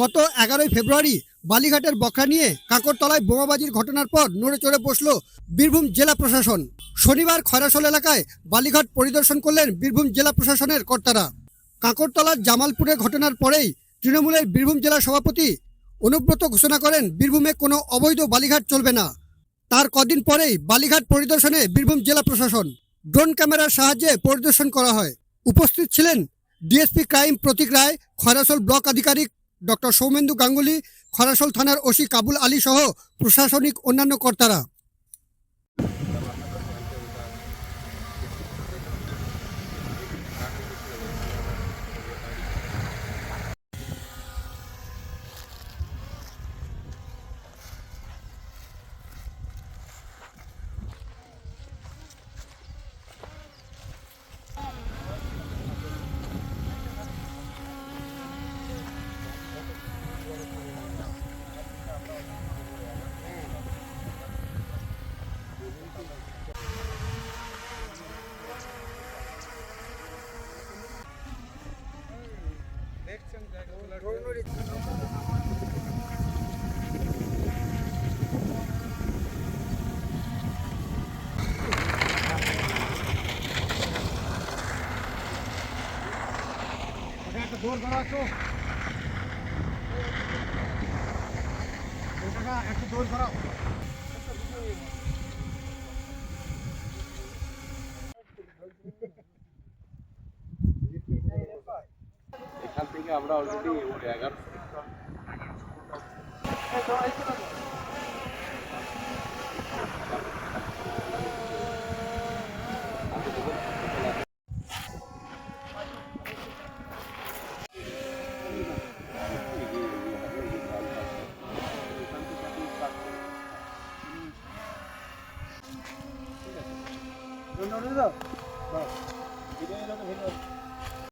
গত এগারোই ফেব্রুয়ারি বালিঘাটের বকরা নিয়ে কাঁকরতলায় বোমাবাজির ঘটনার পর নড়ে চড়ে বসল বীরভূম জেলা প্রশাসন। শনিবার খয়রাসোল এলাকায় বালিঘাট পরিদর্শন করলেন বীরভূম জেলা প্রশাসনের কর্তারা। কাঁকরতলার জামালপুরে ঘটনার পরেই তৃণমূলের বীরভূম জেলা সভাপতি অনুব্রত ঘোষণা করেন, বীরভূমে কোনো অবৈধ বালিঘাট চলবে না। তার কদিন পরেই বালিঘাট পরিদর্শনে বীরভূম জেলা প্রশাসন। ড্রোন ক্যামেরার সাহায্যে পরিদর্শন করা হয়। উপস্থিত ছিলেন DSP crime Prateek Roy, Khoyrasol block আধিকারিক ডক্টর সৌমেন্দু গাঙ্গুলি খরাসল থানার ওসি কাবুল আলী সহ প্রশাসনিক অন্যান্য কর্তারা। এখান থেকে আমরা অলরেডি এগারো ধন্যবাদ